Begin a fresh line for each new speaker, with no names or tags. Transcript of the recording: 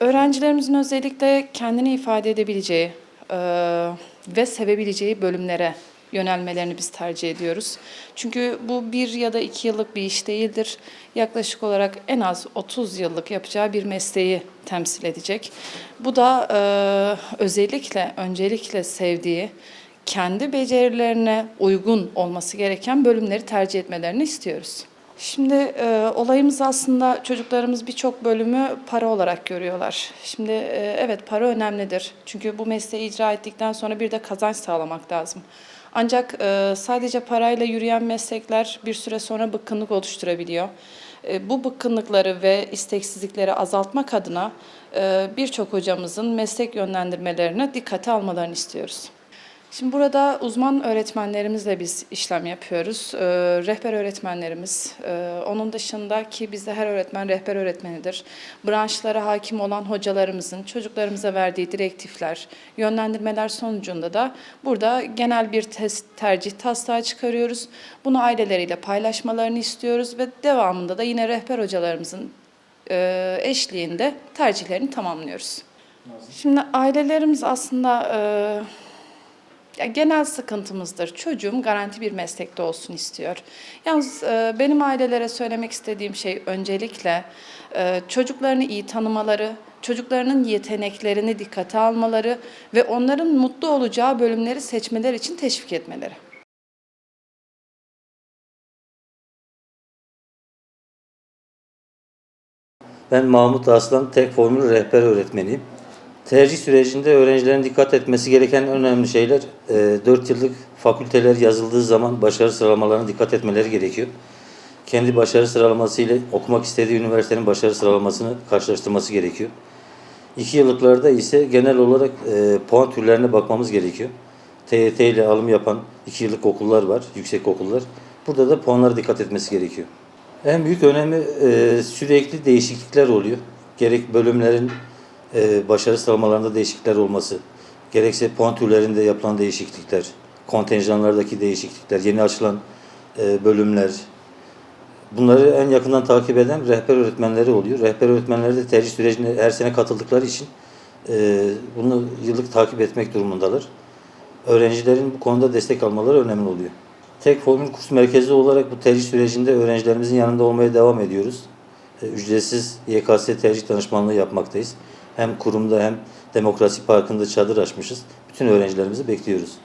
Öğrencilerimizin özellikle kendini ifade edebileceği e, ve sevebileceği bölümlere yönelmelerini biz tercih ediyoruz. Çünkü bu bir ya da iki yıllık bir iş değildir. Yaklaşık olarak en az 30 yıllık yapacağı bir mesleği temsil edecek. Bu da e, özellikle, öncelikle sevdiği, kendi becerilerine uygun olması gereken bölümleri tercih etmelerini istiyoruz. Şimdi e, olayımız aslında çocuklarımız birçok bölümü para olarak görüyorlar. Şimdi e, evet para önemlidir. Çünkü bu mesleği icra ettikten sonra bir de kazanç sağlamak lazım. Ancak e, sadece parayla yürüyen meslekler bir süre sonra bıkkınlık oluşturabiliyor. E, bu bıkkınlıkları ve isteksizlikleri azaltmak adına e, birçok hocamızın meslek yönlendirmelerine dikkate almalarını istiyoruz. Şimdi burada uzman öğretmenlerimizle biz işlem yapıyoruz. Ee, rehber öğretmenlerimiz, e, onun dışında ki bizde her öğretmen rehber öğretmenidir. Branşlara hakim olan hocalarımızın çocuklarımıza verdiği direktifler, yönlendirmeler sonucunda da burada genel bir test, tercih taslağı çıkarıyoruz. Bunu aileleriyle paylaşmalarını istiyoruz ve devamında da yine rehber hocalarımızın e, eşliğinde tercihlerini tamamlıyoruz. Şimdi ailelerimiz aslında... E, ya genel sıkıntımızdır. Çocuğum garanti bir meslekte olsun istiyor. Yalnız e, benim ailelere söylemek istediğim şey öncelikle e, çocuklarını iyi tanımaları, çocuklarının yeteneklerini dikkate almaları ve onların mutlu olacağı bölümleri seçmeleri için teşvik etmeleri.
Ben Mahmut Aslan, tek formül rehber öğretmeniyim. Tercih sürecinde öğrencilerin dikkat etmesi gereken önemli şeyler, 4 yıllık fakülteler yazıldığı zaman başarı sıralamalarına dikkat etmeleri gerekiyor. Kendi başarı sıralaması ile okumak istediği üniversitenin başarı sıralamasını karşılaştırması gerekiyor. 2 yıllıklarda ise genel olarak e, puan türlerine bakmamız gerekiyor. TYT ile alım yapan 2 yıllık okullar var, yüksek okullar. Burada da puanlara dikkat etmesi gerekiyor. En büyük önemi e, sürekli değişiklikler oluyor. Gerek bölümlerin e, başarı sıralamalarında değişiklikler olması, gerekse puan türlerinde yapılan değişiklikler, kontenjanlardaki değişiklikler, yeni açılan e, bölümler, bunları en yakından takip eden rehber öğretmenleri oluyor. Rehber öğretmenleri de tercih sürecine her sene katıldıkları için e, bunu yıllık takip etmek durumundalar. Öğrencilerin bu konuda destek almaları önemli oluyor. Tek formül kurs merkezi olarak bu tercih sürecinde öğrencilerimizin yanında olmaya devam ediyoruz. E, Ücretsiz YKS tercih danışmanlığı yapmaktayız. Hem kurumda hem demokrasi parkında çadır açmışız. Bütün öğrencilerimizi bekliyoruz.